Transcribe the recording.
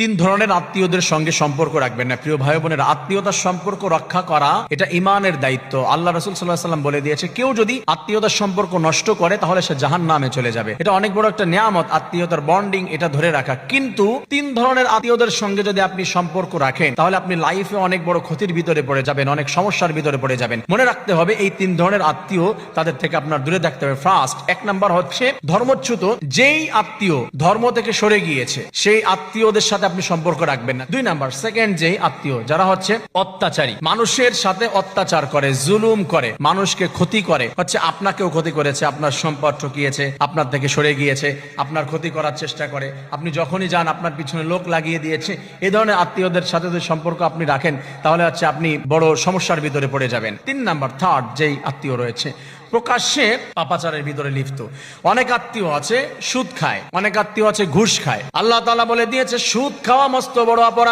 তিন ধরনের আত্মীয়দের সঙ্গে সম্পর্ক রাখবেন না। প্রিয় ভাই বোনের, আত্মীয়তার সম্পর্ক রক্ষা করা, এটা ইমানের দায়িত্ব। আল্লাহ রসুল সাল্লাহ সাল্লাম বলে দিয়েছে, কেউ যদি আত্মীয়তার সম্পর্ক নষ্ট করে, তাহলে সে জাহান নামে চলে যাবে। এটা অনেক বড় একটা নিয়ামত, আত্মীয়তার বন্ডিং এটা ধরে রাখা। কিন্তু তিন ধরনের আত্মীয়দের সঙ্গে যদি আপনি সম্পর্ক রাখেন, তাহলে আপনি লাইফে অনেক বড় ক্ষতির ভিতরে পড়ে যাবেন, অনেক সমস্যার ভিতরে পড়ে যাবেন। মনে রাখতে হবে, এই তিন ধরনের আত্মীয় তাদের থেকে আপনার দূরে থাকতে হবে। ফার্স্ট এক নাম্বার হচ্ছে ধর্মচ্যুত, যেই আত্মীয় ধর্ম থেকে সরে গিয়েছে, সেই আত্মীয়দের সাথে আপনি সম্পর্ক রাখবেন না। দুই নাম্বার সেকেন্ড যেই আত্মীয়, যারা হচ্ছে অত্যাচারী, মানুষের সাথে অত্যাচার করে, জুলুম করে, মানুষকে ক্ষতি করে, হচ্ছে আপনাকেও ক্ষতি করেছে, আপনার সম্পদ ঠকিয়েছে, আপনার থেকে সরে গিয়েছে, আপনার ক্ষতি করার চেষ্টা করে, আপনি যখনই যান, আপনার পিছনে লোক লাগিয়ে দিয়েছে এই ধরনের আত্মীয়দের সাথে যদি সম্পর্ক আপনি রাখেন, তাহলে হচ্ছে আপনি বড় সমস্যার ভিতরে পড়ে যাবেন। তিন নাম্বার থার্ড যেই আত্মীয় রয়েছে প্রকাশ্যে পাপাচারের ভিতরে লিপ্ত। অনেক আত্মীয় আছে, সুদ খায়। অনেক আত্মীয় আছে ঘুষ খায়। আল্লাহ তালা বলে দিয়েছে, সুদ খাওয়া মস্ত বড় অপরাধ।